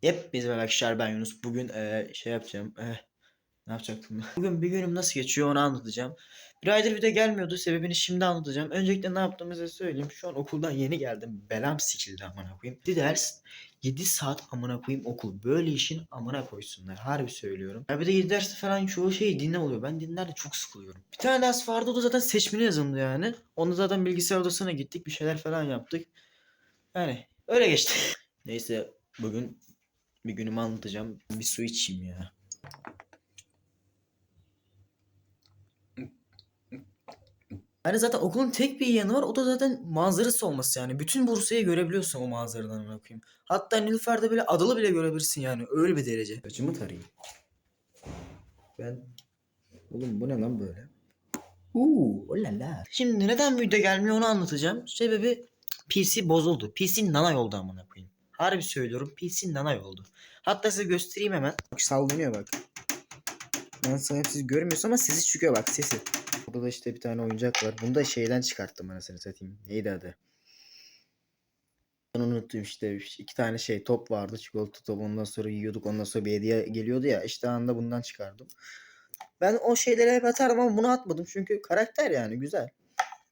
Hepinize merhaba arkadaşlar ben Yunus. Bugün eee, şey yapacağım. eee, ne yapacaktım? Bugün bir günüm nasıl geçiyor onu anlatacağım. Bir aydır video gelmiyordu. Sebebini şimdi anlatacağım. Öncelikle ne yaptığımı size söyleyeyim. Şu an okuldan yeni geldim. Belam sikildi amına koyayım. Bir ders 7 saat amına koyayım okul. Böyle işin amına koysunlar. Harbi söylüyorum. Ya bir de 7 derste falan çoğu şey dinle oluyor. Ben dinlerde çok sıkılıyorum. Bir tane ders vardı o da zaten seçmeli yazılımdı yani. Onu zaten bilgisayar odasına gittik. Bir şeyler falan yaptık. Yani öyle geçti. Neyse bugün bir günümü anlatacağım. Bir su içeyim ya. Yani zaten okulun tek bir yanı var. O da zaten manzarası olması yani. Bütün Bursa'yı görebiliyorsun o manzaradan amına koyayım. Hatta Nilüfer'de bile adalı bile görebilirsin yani. Öyle bir derece. Saçımı tarayayım. Ben... Oğlum bu ne lan böyle? Uuu olala. Şimdi neden video gelmiyor onu anlatacağım. Sebebi PC bozuldu. PC nana oldu amına koyayım. Harbi söylüyorum PC nana oldu. Hatta size göstereyim hemen. Bak sallanıyor bak. Ben sana siz görmüyorsunuz ama sesi çıkıyor bak sesi. Burada da işte bir tane oyuncak var. Bunu da şeyden çıkarttım anasını satayım. Neydi adı? Ben unuttum işte iki tane şey top vardı çikolata top ondan sonra yiyorduk ondan sonra bir hediye geliyordu ya işte anda bundan çıkardım. Ben o şeyleri hep atarım ama bunu atmadım çünkü karakter yani güzel.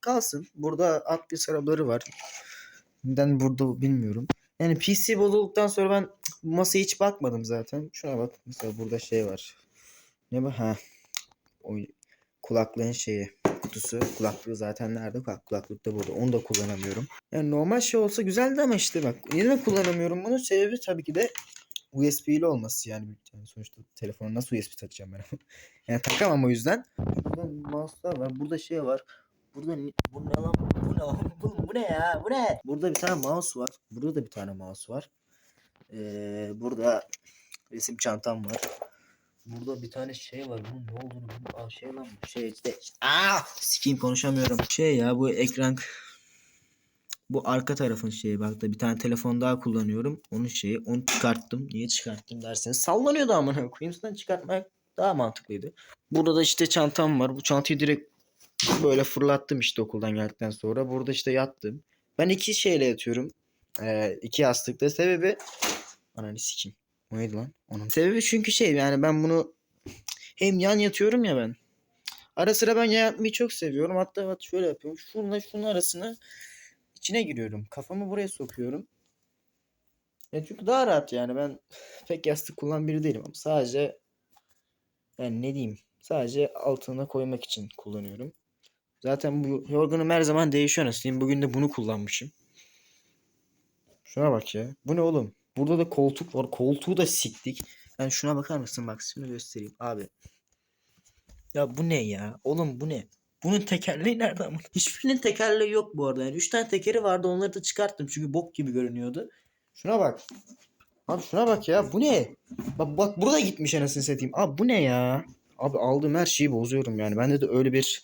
Kalsın. Burada at bir sarabları var. Neden burada bilmiyorum. Yani PC bozulduktan sonra ben masaya hiç bakmadım zaten. Şuna bak. Mesela burada şey var. Ne bu? Ha. O kulaklığın şeyi kutusu. Kulaklığı zaten nerede? Kulak, kulaklık da burada. Onu da kullanamıyorum. Yani normal şey olsa güzeldi ama işte bak. Neden kullanamıyorum bunu? Sebebi tabii ki de USB'li olması yani. yani sonuçta telefona nasıl USB takacağım ben? yani takamam o yüzden. Burada mouse'lar var. Burada şey var. Burada bu ne lan? Ne lan? Bu, bu ne ya? Bu ne? Burada bir tane mouse var. Burada da bir tane mouse var. Ee, burada resim çantam var. Burada bir tane şey var. Bunun ne olduğunu bilmiyorum. Aa şey lan bu şey işte. Aa sikeyim konuşamıyorum. Şey ya bu ekran bu arka tarafın şeyi bak da bir tane telefon daha kullanıyorum. Onun şeyi onu çıkarttım. Niye çıkarttım derseniz sallanıyordu amına koyayım. Zaten çıkartmak daha mantıklıydı. Burada da işte çantam var. Bu çantayı direkt böyle fırlattım işte okuldan geldikten sonra. Burada işte yattım. Ben iki şeyle yatıyorum. Ee, iki yastıkta. Sebebi ananı sikeyim. O neydi lan? Onun sebebi çünkü şey yani ben bunu hem yan yatıyorum ya ben. Ara sıra ben yan yatmayı çok seviyorum. Hatta bak şöyle yapıyorum. Şununla şunun arasına içine giriyorum. Kafamı buraya sokuyorum. Ya çünkü daha rahat yani ben pek yastık kullanan biri değilim ama sadece yani ne diyeyim sadece altına koymak için kullanıyorum. Zaten bu yorganım her zaman değişiyor nasıl. Bugün de bunu kullanmışım. Şuna bak ya. Bu ne oğlum? Burada da koltuk var. Koltuğu da siktik. Yani şuna bakar mısın? Bak şimdi göstereyim. Abi. Ya bu ne ya? Oğlum bu ne? Bunun tekerleği nerede ama? Hiçbirinin tekerleği yok bu arada. Yani 3 tane tekeri vardı. Onları da çıkarttım. Çünkü bok gibi görünüyordu. Şuna bak. Abi şuna bak ya. Bu ne? Bak bak burada gitmiş anasını satayım. Abi bu ne ya? Abi aldığım her şeyi bozuyorum yani. Bende de öyle bir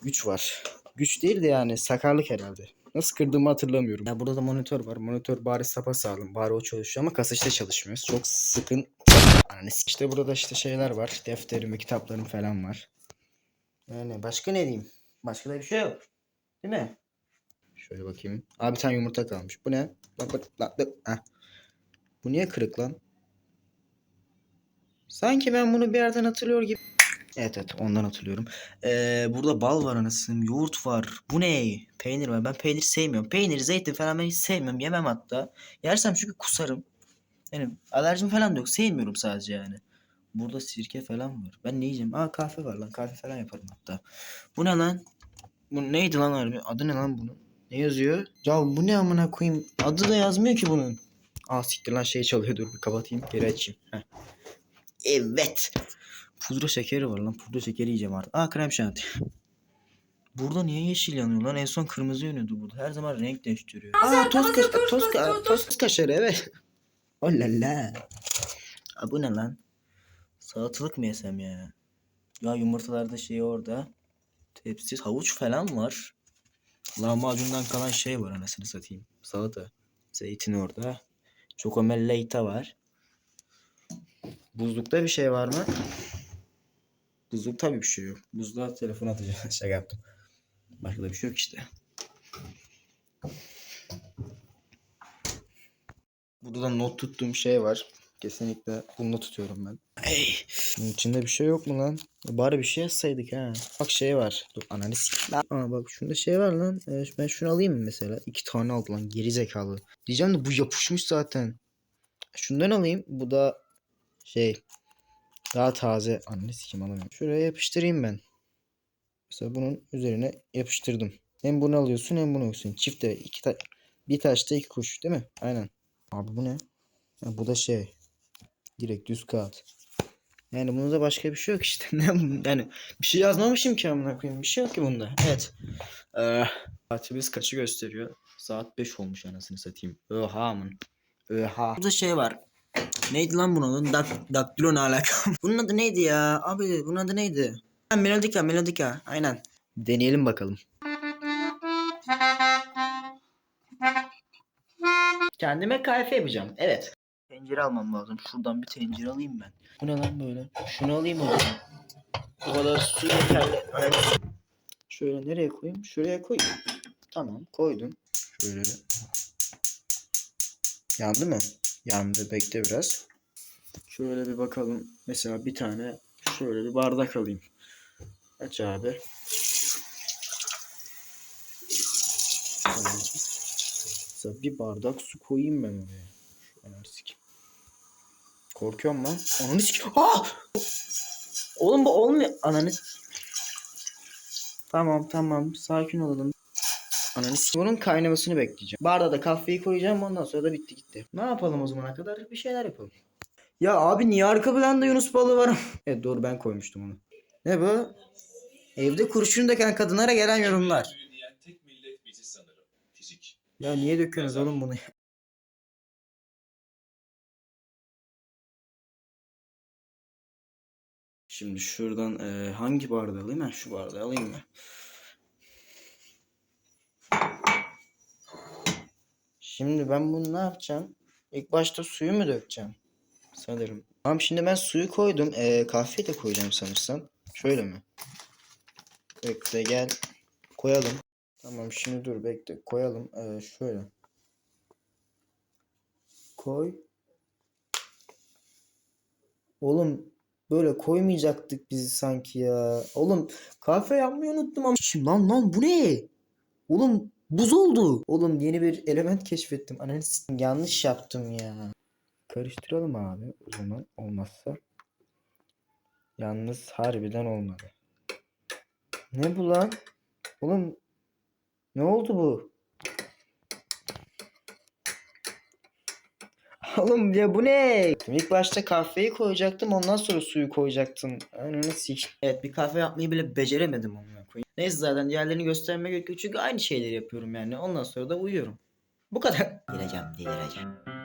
güç var. Güç değil de yani sakarlık herhalde. Nasıl kırdığımı hatırlamıyorum. Ya burada da monitör var. Monitör bari sapa sağlam. Bari o çalışıyor ama kasa işte çalışmıyor. Çok sıkın. Yani işte burada işte şeyler var. Defterim kitaplarım falan var. Yani başka ne diyeyim? Başka da bir şey yok. Değil mi? Şöyle bakayım. Abi bir tane yumurta kalmış. Bu ne? Bak bak bak. bak. Heh. Bu niye kırık lan? Sanki ben bunu bir yerden hatırlıyor gibi. Evet evet ondan hatırlıyorum. Ee, burada bal var anasını yoğurt var. Bu ne? Peynir var. Ben peynir sevmiyorum. Peynir, zeytin falan ben hiç sevmiyorum. Yemem hatta. Yersem çünkü kusarım. Yani alerjim falan da yok. Sevmiyorum sadece yani. Burada sirke falan var. Ben ne yiyeceğim? Aa kahve var lan. Kahve falan yaparım hatta. Bu ne lan? Bu neydi lan harbi? Adı ne lan bunun? Ne yazıyor? Ya bu ne amına koyayım? Adı da yazmıyor ki bunun. Aa siktir lan şey çalıyor dur bir kapatayım geri açayım. Heh. Evet. Pudra şekeri var lan. Pudra şekeri yiyeceğim artık. Aa krem şanti. Burada niye yeşil yanıyor lan? En son kırmızı yanıyordu burada. Her zaman renk değiştiriyor. Aa toz, kaş toz, ka- toz kaşarı evet. Oh la la. Aa, bu ne lan? Salatalık mı yesem ya? Ya yumurtalarda şey orada. Tepsi havuç falan var. Lahmacundan kalan şey var anasını satayım. Salata. Zeytin orada. Çokomelleyta var. Buzlukta bir şey var mı? Buzlukta tabii bir şey yok. Buzluğa telefon atacağım. Şaka yaptım. Başka da bir şey yok işte. Burada da not tuttuğum şey var. Kesinlikle bunu tutuyorum ben. Hey. Bunun içinde bir şey yok mu lan? Bari bir şey yazsaydık ha. Bak şey var. Dur lan. Aa bak şunda şey var lan. Ee, ben şunu alayım mı mesela? İki tane aldı lan geri zekalı. Diyeceğim de bu yapışmış zaten. Şundan alayım. Bu da şey daha taze. Ananı sikim alamıyorum. Şuraya yapıştırayım ben. Mesela bunun üzerine yapıştırdım. Hem bunu alıyorsun hem bunu alıyorsun. Çifte iki ta bir taşta iki kuş değil mi? Aynen. Abi bu ne? Ha, bu da şey. Direkt düz kağıt. Yani bunda başka bir şey yok işte. Yani bir şey yazmamışım ki amına koyayım. Bir şey yok ki bunda. Evet. Ee, saatimiz kaçı gösteriyor? Saat 5 olmuş anasını satayım. Oha amın. Oha. Burada şey var. Neydi lan bunun adı? Dak daktilo ne alaka? bunun adı neydi ya? Abi bunun adı neydi? Ha, Melodika, Melodika. Aynen. Deneyelim bakalım. Kendime kahve yapacağım. Evet. Tencere almam lazım. Şuradan bir tencere alayım ben. Bu ne lan böyle? Şunu alayım o zaman. Bu kadar su yeterli. Evet. Şöyle nereye koyayım? Şuraya koy. Tamam koydum. Şöyle. Yandı mı? Yandı. Bekle biraz. Şöyle bir bakalım. Mesela bir tane şöyle bir bardak alayım. Aç abi. Mesela bir bardak su koyayım ben oraya. Şu sikeyim. Korkuyorum lan. Ananı sikeyim. Aa! Oğlum bu olmuyor. Ananı Tamam tamam. Sakin olalım. Ananı sikeyim. Bunun kaynamasını bekleyeceğim. Bardağa da kahveyi koyacağım. Ondan sonra da bitti gitti. Ne yapalım o zamana kadar? Bir şeyler yapalım. Ya abi niye arka planda Yunus balığı var? evet doğru ben koymuştum onu. Ne bu? Evde kurşun döken kadınlara gelen yorumlar. Diyen tek millet bizi sanırım. Fizik. Ya niye döküyorsunuz oğlum bunu? Şimdi şuradan eee, hangi bardağı alayım? Ha, şu bardağı alayım mı? Şimdi ben bunu ne yapacağım? İlk başta suyu mu dökeceğim? Sanırım. Tamam şimdi ben suyu koydum. Eee kahveyi de koyacağım sanırsam. Şöyle mi? Bekle gel. Koyalım. Tamam şimdi dur bekle. Koyalım. Eee şöyle. Koy. Oğlum böyle koymayacaktık biz sanki ya. Oğlum kahve yapmayı unuttum ama. Şimdi lan lan bu ne? Oğlum buz oldu. Oğlum yeni bir element keşfettim. Ananı yanlış yaptım ya. Karıştıralım abi o zaman olmazsa. Yalnız harbiden olmadı. Ne bu lan? Oğlum ne oldu bu? Oğlum ya bu ne? İlk başta kahveyi koyacaktım ondan sonra suyu koyacaktım. Ananı sik. Evet bir kahve yapmayı bile beceremedim onunla koyayım. Neyse zaten diğerlerini göstermeye gerek çünkü aynı şeyleri yapıyorum yani. Ondan sonra da uyuyorum. Bu kadar. Delireceğim delireceğim.